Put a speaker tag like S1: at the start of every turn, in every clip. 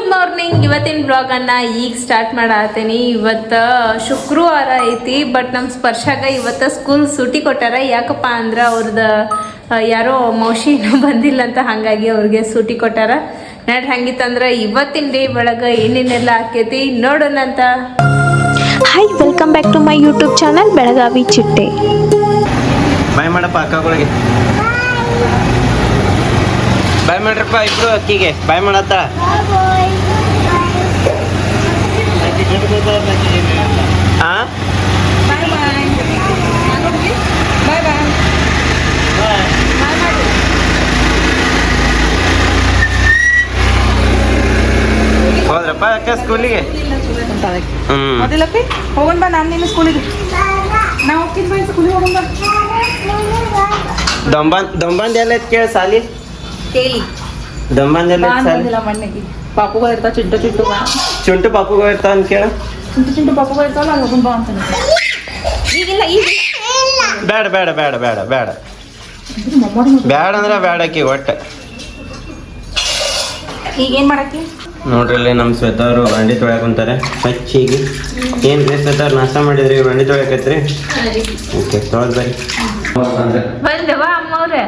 S1: Good morning ಇವತ್ತಿನ ಬ್ಲಾಗನ್ನು ಈಗ start ಮಾಡತ್ತೀನಿ ಇವತ್ತು ಶುಕ್ರವಾರ ಐತಿ ಬಟ್ ನಮ್ಮ ಸ್ಪರ್ಶಾಗ ಇವತ್ತು ಸ್ಕೂಲ್ ಸೂಟಿ ಕೊಟ್ಟಾರ. ಯಾಕಪ್ಪ ಅಂದ್ರೆ ಅವ್ರದ್ದು ಯಾರೋ ಮೌಶಿ ಬಂದಿಲ್ಲ ಅಂತ ಹಾಗಾಗಿ ಅವ್ರಿಗೆ ಸೂಟಿ ಕೊಟ್ಟಾರ. ನಡ್ ಹಂಗಿತ್ತಂದ್ರೆ ಇವತ್ತಿನ ಡೇ ಒಳಗೆ ಏನೇನೆಲ್ಲ ಆಕೈತಿ ನೋಡೋಣ ಅಂತ.
S2: Hi welcome back to my YouTube channel Belagavi ಚಿಟ್ಟೆ
S3: ಬಾಯ್ ಮಾಡಪ್ಪ ಅಕ್ಕಗಳಿಗೆ ಬಾಯ್ ಮಾಡ್ರಪ್ಪ ಇಬ್ರು ಅಕ್ಕಿಗೆ ಬಾಯ್ ಮಾಡತ್ತ. ಅಕ್ಕ ಸ್ಕೂಲಿಗೆ ಹ್ಮ್
S4: ಮೊದಲಪ್ಪಿ ಹೋಗೋಣ ಬಾ ನಾನು ನಿನ್ನ ಸ್ಕೂಲಿಗೆ ನಾ ಹೋಗ್ತೀನಿ ಬಾ ಸ್ಕೂಲಿಗೆ ಹೋಗೋಣ ಬಾ
S3: ದೊಂಬಂದ್ ದೊಂಬಂದ್ ಎಲ್ಲ ಐತ್ ಕೇಳ ಸಾಲಿ
S1: ಕೇಳಿ
S3: ದೊಂಬಂದ್ ಎಲ್ಲ
S4: ಬಾ
S3: ಐತ್ ಸಾಲಿ
S4: ಅಂದಿಲ್ಲ ಮಣ್ಣಿಗೆ ಪಾಪುಗಳು ಇರ್ತಾವ ಚಿಂಟು ಚಿಂಟು ಬಾ
S3: ಚುಂಟು ಪಾಪುಗಳು ಇರ್ತಾವ ಅಂತ ಕೇಳ
S4: ಚಿಂಟು ಚಿಂಟು ಪಾಪುಗಳು ಇರ್ತಾವಲ್ಲ ಅಲ್ಲಿ ಹೋಗೋಣ ಬಾ ಅಂತಾನೆ
S1: ಈಗಿಲ್ಲ ಈಗ
S3: ಬೇಡ ಬೇಡ ಬೇಡ ಬೇಡ ಬೇಡ
S4: ಮೊಮ್ಮಡಿ
S3: ಬೇಡ ಅಂದ್ರೆ ಬೇಡ ಆಕಿ ಒಟ್ಟ
S4: ಈಗ ಏನು ಮಾಡಕ್ಕೆ
S3: ನೋಡ್ರಿ ಇಲ್ಲಿ ನಮ್ಮ ಅವರು ಬಂಡಿ ತೊಳ್ಯಾಕ ಕುಂತಾರೆ. ಹಚ್ಚಿಗೆ ಏನ್ ರೀ ಶ್ವೇತವ್ರು ನಾಷ್ಟ ಮಾಡಿದ್ರಿ? ಬಂಡಿ ತೊಳ್ಯಾಕತ್ರಿ ಓಕೆ ತೊಳೆದ್ ಬರ್ರಿ.
S1: ಬಂದವ ಅಮ್ಮವ್ರೆ.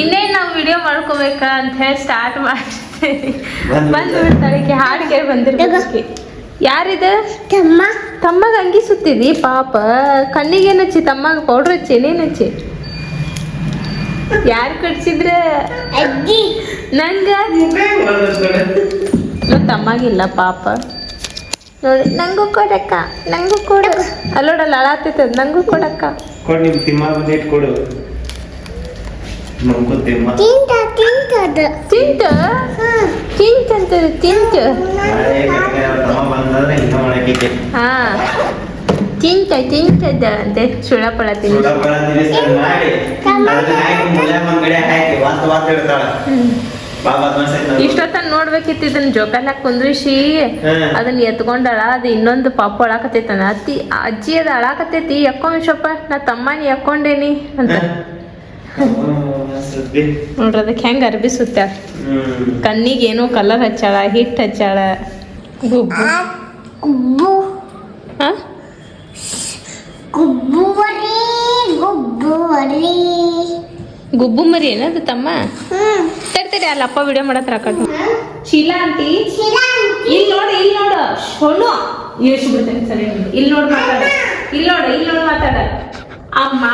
S1: ಇನ್ನೇನ್ ನಾವು ವಿಡಿಯೋ ಮಾಡ್ಕೋಬೇಕಾ ಅಂತ ಹೇಳಿ ಸ್ಟಾರ್ಟ್ ಮಾಡ್ತೀವಿ
S3: ಬಂದ್
S1: ಬಂದು ಬಿಡ್ತಾಳೆ ಹಾಡಿಗೆ ಬಂದಿರ್ಬೇಕು ಯಾರಿದ? ತಮ್ಮ. ತಮ್ಮಗ ಅಂಗಿ ಸುತ್ತಿದಿ ಪಾಪ. ಕಣ್ಣಿಗೆ ಹಚ್ಚಿ ತಮ್ಮಗ ಪೌಡ್ರ್ ಹಚ್ಚಿ ಏನೇನು ಹಚ್ಚಿ? ಯಾರು ಕಟ್ಸಿದ್ರ? ನಂಗ ಮತ್ತ ತಮ್ಮಗಿಲ್ಲ ಪಾಪ. ನೋಡಿ ನಂಗೂ ಕೊಡಕ್ಕ ನಂಗೂ ಕೊಡು. ಅಲ್ಲೋಡಲ್ಲ ಅಳಾತೈತದ ನಂಗೂ ಕೊಡಕ್ಕ.
S3: ಕೊಡು ನಿಮ್ ತಿಮ್ಮ ಬಂದು ಕೊಡು. ನಮ್ಗೂ ತಿಮ್ಮ.
S1: ತಿಂತ ತಿಂತ? ತಿಂತ. ಹಾ. ತಿಂತ ತಿಂತದ ಅಂತೆ. ಸುಳಪಳ
S3: ಬಾಬಾ
S1: ಇಷ್ಟೊತ್ತ ನೋಡ್ಬೇಕಿತ್ತು ಇದನ್ನ ಜೋಕಾಲ ಕುಂದ್ರಿಸಿ. ಅದನ್ನ ಎತ್ಕೊಂಡಳ ಅದು ಇನ್ನೊಂದು ಪಾಪ ಅಳಾಕತೈತನ ಅತ್ತಿ ಅಜ್ಜಿ ಅದ ಅಳಾಕತೈತಿ ಎಕ್ಕೋ ವಿಷಪ್ಪ ನಾ ತಮ್ಮನಿ ಎಕ್ಕೊಂಡೇನಿ ಅಂತ. ನೋಡ್ರಿ ಅದಕ್ಕೆ ಹೆಂಗ ಅರ್ಬಿ
S3: ಸುತ್ತ
S1: ಕಣ್ಣಿಗೆ ಏನೋ ಕಲರ್ ಹಚ್ಚಾಳ ಹಿಟ್ ಹಚ್ಚಾಳ. ಗುಬ್ಬು. ಗುಬ್ಬು ಮರಿ ಏನದು ತಮ್ಮ? ತಡ್ತರಿ ಅಲ್ಲಪ್ಪ ವಿಡಿಯೋ ಮಾಡತ್ರ ಹಾಕೋದು ಶೀಲಾ ಅಂತಿ ಇಲ್ಲಿ ನೋಡು ಇಲ್ಲಿ ನೋಡು. ಹೊಣ್ಣು ಯೋಚು ಬಿಡ್ತೇನೆ ಸರಿ ಇಲ್ಲಿ ನೋಡು ಮಾತಾಡ. ಇಲ್ಲಿ ನೋಡು ಇಲ್ಲಿ ನೋಡು ಮಾತಾಡ. ಅಮ್ಮ.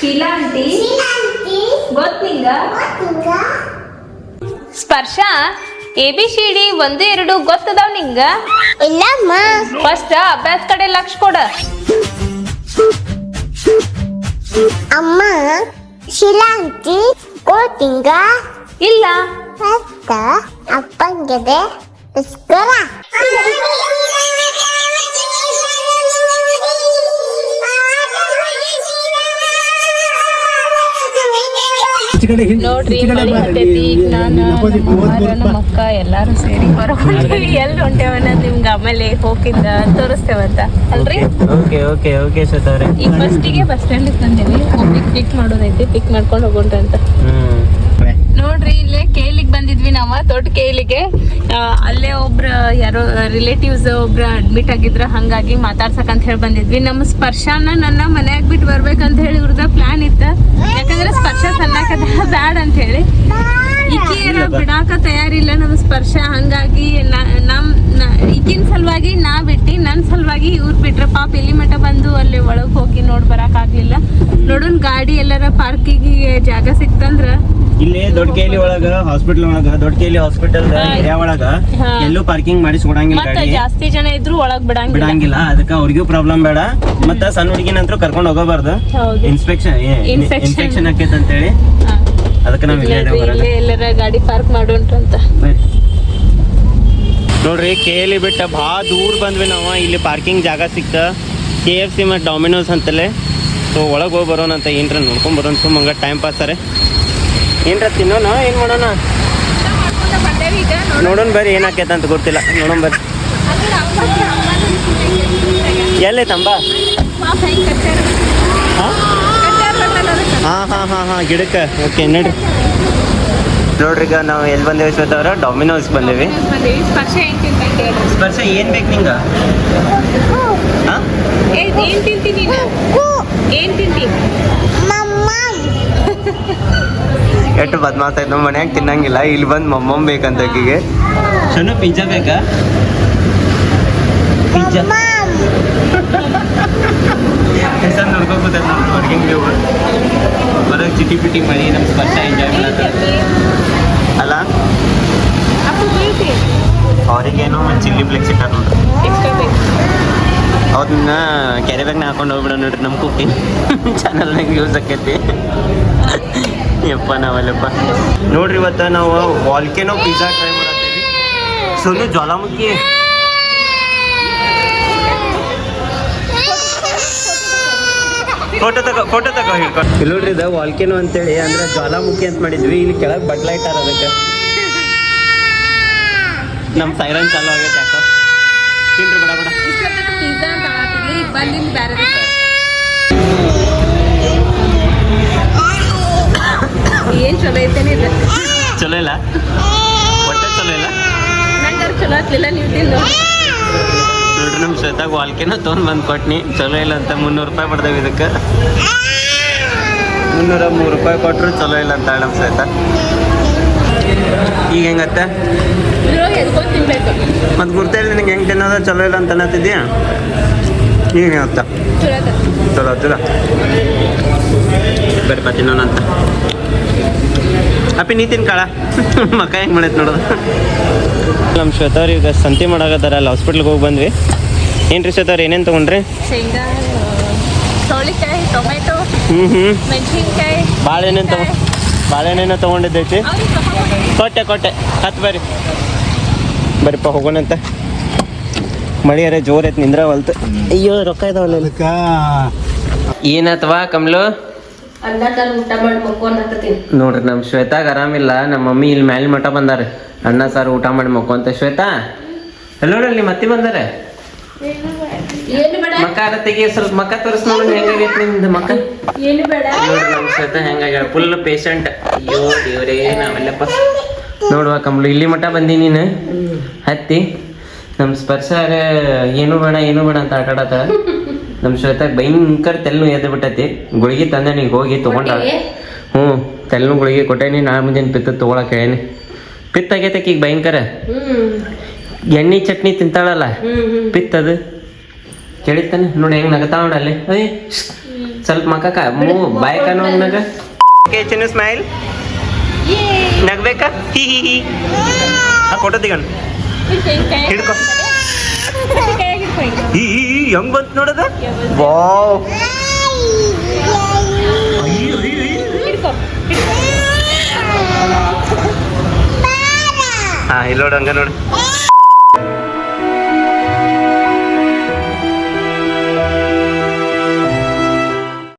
S1: ಶೀಲಾ ಅಂತಿ ಗೊತ್ತಿಂಗ ಗೊತ್ತಿಂಗ ಸ್ಪರ್ಶ? ಎ ಬಿ ಸಿ ಡಿ ಒಂದು ಎರಡು ಗೊತ್ತದಾವ್ ನಿಂಗ?
S5: ಇಲ್ಲಮ್ಮ.
S1: ಫಸ್ಟ್ ಅಭ್ಯಾಸ ಕಡೆ ಲಕ್ಷ ಕೊಡ.
S5: ಅಮ್ಮ ಶಿಲಾಂತಿ ಕೋಟಿಂಗ
S1: ಇಲ್ಲ.
S5: ಅಪ್ಪಂಗಿದೆ
S1: ನೋಡ್ರಿ ಮಳಿ ಹತ್ತೈತಿ ಈಗ ನಾನು ನಮ್ಮ ಅಕ್ಕ ಎಲ್ಲಾರು ಸೇರಿ ಹೊರಗೊಂಡೇವಿ ಎಲ್ಲಿ ಹೊಂಟೇವನ್ನ ನಿಮ್ಗೆ ಆಮೇಲೆ ಹೋಗಿದ್ದ ತೋರಿಸ್ತೇವಂತ ಅಲ್ರಿ?
S3: ಓಕೆ ಓಕೆ ಓಕೆ ಶ್ವೇತವ್ರೆ
S1: ಈಗ ಫಸ್ಟಿಗೆ ಬಸ್ ಸ್ಟ್ಯಾಂಡ್ ಬಂದೇವಿ ಒಬ್ರಿಗೆ ಪಿಕ್ ಮಾಡೋದೈತಿ ಪಿಕ್ ಮಾಡ್ಕೊಂಡು ಹೋಗೋಣ ಅಂತ. ನೋಡ್ರಿ ಇಲ್ಲೇ ಕೇಲಿಗೆ ಬಂದಿದ್ವಿ ನಾವ ದೊಡ್ಡ ಕೇಲಿಗೆ ಆ, ಅಲ್ಲೇ ಒಬ್ರ ಯಾರೋ ರಿಲೇಟಿವ್ಸ್ ಒಬ್ರ ಅಡ್ಮಿಟ್ ಆಗಿದ್ರ ಹಂಗಾಗಿ ಮಾತಾಡ್ಸಕ್ ಅಂತ ಹೇಳಿ ಬಂದಿದ್ವಿ. ನಮ್ಮ ಸ್ಪರ್ಶನ ನನ್ನ ಮನ್ಯಾಗ ಬಿಟ್ಟು ಬರ್ಬೇಕಂತ ಹೇಳಿ ಇವ್ರದ ಪ್ಲಾನ್ ಇತ್ತ. ಯಾಕಂದ್ರೆ ಸ್ಪರ್ಶ ಬ್ಯಾಡ್ ಅಂತ ಹೇಳಿ. ಈಕಿ ಏನೋ ಬಿಡಾಕ ತಯಾರಿಲ್ಲ ನಮ್ ಸ್ಪರ್ಶ. ಹಂಗಾಗಿ ನ- ನಮ್ ಈಗಿನ ಸಲುವಾಗಿ ನಾ ಬಿಟ್ಟಿ ನನ್ನ ಸಲುವಾಗಿ ಇವ್ರು ಬಿಟ್ರ ಪಾಪ ಇಲ್ಲಿ ಮಠ ಬಂದು ಅಲ್ಲಿ ಒಳಗ್ ಹೋಗಿ ನೋಡ್ ಬರಾಕ್ ಆಗ್ಲಿಲ್ಲ. ನೋಡೋಣ ಗಾಡಿ ಎಲ್ಲಾರ ಪಾರ್ಕಿಗೆ ಜಾಗ ಸಿಕ್ತಂದ್ರ.
S3: ಇಲ್ಲಿ ದೊಡ್ಡ ಕೇಲಿ ಒಳಗ ಹಾಸ್ಪಿಟಲ್ ಒಳಗ ದೊಡ್ಡ ಕೇಲಿ ಹಾಸ್ಪಿಟಲ್ ಏರಿಯಾ ಒಳಗ ಎಲ್ಲೂ ಪಾರ್ಕಿಂಗ್ ಮಾಡಿಸಿ ಕೊಡಂಗಿಲ್ಲ
S1: ಮತ್ತ ಜಾಸ್ತಿ ಜನ ಇದ್ರು ಒಳಗ್ ಬಿಡಂಗಿಲ್ಲ.
S3: ಬಿಡಂಗಿಲ್ಲ ಅದಕ್ಕ ಅವ್ರಿಗೂ ಪ್ರಾಬ್ಲಮ್ ಬೇಡ. ಮತ್ತ ಸಣ್ಣ ಹುಡುಗಿನ ಅಂತೂ ಕರ್ಕೊಂಡು ಹೋಗಬಾರ್ದು.
S1: ಹೌದು.
S3: ಇನ್ಸ್ಪೆಕ್ಷನ್. ಇನ್ಫೆಕ್ಷನ್ ಆಕೈತೆ ಅಂತೇಳಿ. ಅದಕ್ಕೆ ನಾವು ಇಲ್ಲೇ
S1: ಎಲ್ಲರ ಗಾಡಿ ಪಾರ್ಕ್ ಮಾಡೋಣ್ರಂತ
S3: ನೋಡ್ರಿ ಕೆ ಎಲ್ ಬಿಟ್ಟ ಭಾಳ ದೂರ ಬಂದ್ವಿ ನಾವು. ಇಲ್ಲಿ ಪಾರ್ಕಿಂಗ್ ಜಾಗ ಸಿಕ್ತ. ಕೆ ಎಫ್ ಸಿ ಮತ್ತು ಡಾಮಿನೋಸ್ ಅಂತಲೇ. ಸೊ ಒಳಗೆ ಹೋಗಿ ಬರೋಣ ಅಂತ ಏನ್ರ ನೋಡ್ಕೊಂಡ್ ಬರೋಣ. ಸುಮ್ಮ ಟೈಮ್ ಪಾಸ್ ಸರ್. ಏನ್ರ ತಿನ್ನೋಣ? ಏನು ಮಾಡೋಣ? ನೋಡೋಣ ಬರ್ರಿ ಏನಾಕೈತೆ ಅಂತ ಗೊತ್ತಿಲ್ಲ. ನೋಡೋಣ ಬರ್ರಿ. ಎಲ್ಲೈತಂಬ ಹಾಂ? ಹಾಂ ಹಾಂ ಹಾಂ ಹಾಂ ಗಿಡಕ್ಕೆ. ಓಕೆ ನಡ್ರಿ. ನೋಡ್ರಿ ಈಗ ನಾವು ಎಲ್ಲಿ ಬಂದೇವಿ ಶ್ವೇತ ಅವ್ರ? ಡಾಮಿನೋಸ್ ಬಂದೇವಿ.
S1: ಸ್ಪರ್ಶ
S3: ಏನು ಬೇಕು ನಿಂಗೆ?
S1: ಏನ್ ತಿಂತಿ ನೀನು? ಏನ್ ತಿಂತಿ
S3: ಎಷ್ಟು ಬದ್ಮಾಸ್ ಆಯ್ತು ನಮ್ಮ ಮನ್ಯಾಗ? ತಿನ್ನಂಗಿಲ್ಲ. ಇಲ್ಲಿ ಬಂದು ಮಮ್ಮಮ್ ಬೇಕಂತ ಆಕಿಗೆ. ಸಣ್ಣ ಪಿಜ್ಜಾ ಬೇಕಾ? ಪಿಜ್ಜಾ. ಹೆಸರು ನೋಡ್ಕೋಬೋದ ನಮ್ಮ ವರ್ಕಿಂಗ್ ನೀವು. ಹೊರಗೆ ಚಿಟಿ ಪಿಟಿ ಮಾಡಿ ನಮ್ಮ ಸ್ಪರ್ಶ ಎಂಜಾಯ್ ಮಾಡತ್ತ. ಅಲ್ಲ? ಅವ್ರಿಗೇನೋ ಚಿಲ್ಲಿ ಫ್ಲೆಕ್ಸ್ ಇಟ್ಟಾರ ನೋಡ್ರಿ ಅವ್ರನ್ನ ಕೆರೆ ಬ್ಯಾಗ್ನ ಹಾಕೊಂಡು ಹೋಗ್ಬಿಡೋ ನೋಡ್ರಿ ನಮ್ಮ ಕುಕ್ಕಿ. ಚಾನಲ್ನಾಗ ಯೂಸ್ ಆಕೈತಿ. ಯಪ್ಪ ನಾವಲ್ಲಪ್ಪ. ನೋಡ್ರಿ ಇವತ್ತು ನಾವು ವಾಲ್ಕೆನೋ ಪಿಜ್ಜಾ ಟ್ರೈ ಮಾಡತ್ತೀವಿ. ಸೋನು ಜ್ವಾಲಾಮುಖಿ. ಫೋಟೋ ತಗೋ ಫೋಟೋ ತಗೋ ಹಿಡ್ಕೊಂಡು ಇಲ್ಲಿ ನೋಡ್ರಿ ಇದು ವಾಲ್ಕೆನೋ ಅಂತೇಳಿ ಅಂದ್ರೆ ಜ್ವಾಲಾಮುಖಿ ಅಂತ ಮಾಡಿದ್ವಿ. ಇಲ್ಲಿ ಕೆಳಗೆ ಬಟ್ಲ ಇಟ್ಟಾರ ಅದಕ್ಕೆ. ನಮ್ಮ ಸೈರನ್ ಚಾಲು ಆಗೈತೆ ಯಾಕೋ. ತಿನ್ರಿ ಬಡ ಬಡ.
S1: ಬೇರೆ ಏನ್ ಚಲೋ ಐತೇನೆ ಇದು?
S3: ಚಲೋ ಇಲ್ಲ? ಚಲೋ ಇಲ್ಲ?
S1: ನಂಗಾರು ಚಲೋ ಆಗ್ಲಿಲ್ಲ. ನೀವು ತಿಂದು
S3: ನಮ್ಮ ಶ್ವೇತಾಗ ವಾಲ್ಕಿನ ತೊಗೊಂಡ್ ಬಂದು ಕೊಟ್ನಿ. ಚಲೋ ಇಲ್ಲ ಅಂತ ಮುನ್ನೂರು ರೂಪಾಯಿ ಬಡ್ದೇವಿ ಇದಕ್ಕೆ. ಮುನ್ನೂರ ಮೂರು ರೂಪಾಯಿ ಕೊಟ್ಟರು ಚಲೋ ಇಲ್ಲ ಅಂತ ನಮ್ಮ ಶ್ವೇತ. ಈಗ ಹೆಂಗತ್ತ? ಮತ್ತು ಗುರ್ತಾ ಇಲ್ಲ ನಿಂಗೆ ಹೆಂಗೆ ತಿನ್ನೋದ? ಚಲೋ ಇಲ್ಲ ಅಂತ ಅನ್ನತ್ತಿದ್ಯಾ? ಈಗ ಹೆಂಗತ್ತ
S1: ಚಲೋ
S3: ಚಲೋ. ಅಂತ ಪಾ ತಿನ್ನೋಣಂತ ಅಪ್ಪಿ, ನೀ ತಿನ್ಕಾಳ ಮಕ್ಕ ಹೆಂಗೆ ಮಾಡೈತೆ ನೋಡೋದು ನಮ್ಮ ಶ್ವೇತವ್ರು ಈಗ ಸಂತೆ ಮಾಡಾಕತ್ತಾರ ಅಲ್ಲಿ ಹಾಸ್ಪಿಟ್ಲಿಗೆ ಹೋಗಿ ಬಂದ್ವಿ. ಏನು ರೀ ಏನೇನ್ ಏನೇನು ತೊಗೊಂಡ್ರಿ?
S1: ಶೇಂಗಾ ಚೌಳಿಕಾಯಿ ಟೊಮೆಟೊ
S3: ಹ್ಞೂ ಹ್ಞೂ
S1: ಮೆಣಸಿನ್ಕಾಯಿ
S3: ಬಾಳೆಹಣ್ಣು ತಗೊ ಬಾಳೆಹಣ್ಣು ತೊಗೊಂಡಿದ್ದೈತಿ. ಕೊಟ್ಟೆ ಕೊಟ್ಟೆ. ಹತ್ತು ಬರ್ರಿ. ಬರ್ರಿಪ್ಪ ಹೋಗೋಣಂತ. ಮಳಿ ಅರೆ ಜೋರ್ ಐತಿ ನಿಂದ್ರ ಹೊಲ್ತು. ಅಯ್ಯೋ ರೊಕ್ಕ ಇದಾವಲ್ಲ ಏನತ್ವಾ ಕಮ್ಲು? ನೋಡ್ರಿ ನಮ್ಮ ಶ್ವೇತಾಗ ಆರಾಮಿಲ್ಲ. ನಮ್ಮ ಮಮ್ಮಿ ಇಲ್ಲಿ ಮ್ಯಾಲ ಮಠ ಬಂದಾರ. ಅಣ್ಣ ಸಾರು ಊಟ ಮಾಡಿ ಮಕ್ಕೊಂತ. ಶ್ವೇತಾ? ಅಲ್ಲಿ ನೋಡಲ್ಲಿ ಮತ್ತೆ ಬಂದಾರ.
S1: ಏನು ಬೇಡ?
S3: ಮಕ್ಕ ಅರ ತೆಗಿ ಸ್ವಲ್ಪ ಮಕ್ಕ ತೋರಿಸ್ ನೋಡಿ ಹೆಂಗಾಗೈತಿ ನಿಮ್ದು ಮಕ್ಕ
S1: ಏನು ಬೇಡ?
S3: ನೋಡ್ರಿ ನಮ್ಮ ಶ್ವೇತಾ ಹೆಂಗಾಗ್ಯಾಳ ಫುಲ್ ಪೇಷಂಟ್ ಅಯ್ಯೋ ದೇವ್ರೇ ನಾವೆಲ್ಲಪ್ಪ. ನೋಡುವ ಕಮಲು ಇಲ್ಲಿ ಮಠ ಬಂದಿ ನೀನು? ಹತ್ತಿ? ನಮ್ಮ ಸ್ಪರ್ಶ ಏನು ಬೇಡ ಏನು ಬೇಡ ಅಂತ ಆಟ ಆಡತ್ತ ನಮ್ಮ ಶ್ವೇತಾಗ ಭಯಂಕರ ತೆಲ್ಲು ಎದ್ದು ಬಿಟ್ಟತಿ. ಗುಳಿಗೆ ತಂದೆ ನೀ ಹೋಗಿ ತಗೊಂಡ. ಹ್ಞೂ ತೆಲ್ಲು ಗುಳಿಗೆ ಕೊಟ್ಟೇನಿ ನಾಳೆ ಮುಂದಿನ ಪಿತ್ತ ತಗೊಳಕ್ ಹೇಳೇನಿ. ಪಿತ್ತ ಆಗೈತೆ ಈಗ ಭಯಂಕರ ಎಣ್ಣೆ ಚಟ್ನಿ ತಿಂತಾಳಲ್ಲ? ಪಿತ್ತದು? ಕೇಳಿತಾನೆ ನೋಡಿ ಹೆಂಗ್ ನಗತಾ ನೋಡಲ್ಲಿ ಅಯ್ಯ ಸ್ವಲ್ಪ ಮಕ್ಕ ಮೂ ಬಾಯ್ ಚಿನ್ನ ಸ್ಮೈಲ್. ನಗ್ಬೇಕಾ? ಹಿ ಹಿ ಹಿ. ತೆಗೊಂಡು. ಹಿಡ್ಕೊ. ಈ ಹೆಂಗ್ ಬಂತು ನೋಡದ? ವಾವ್. ಹಾ ಇಲ್ಲೋಡ ನೋಡು ಹಂಗ ನೋಡು.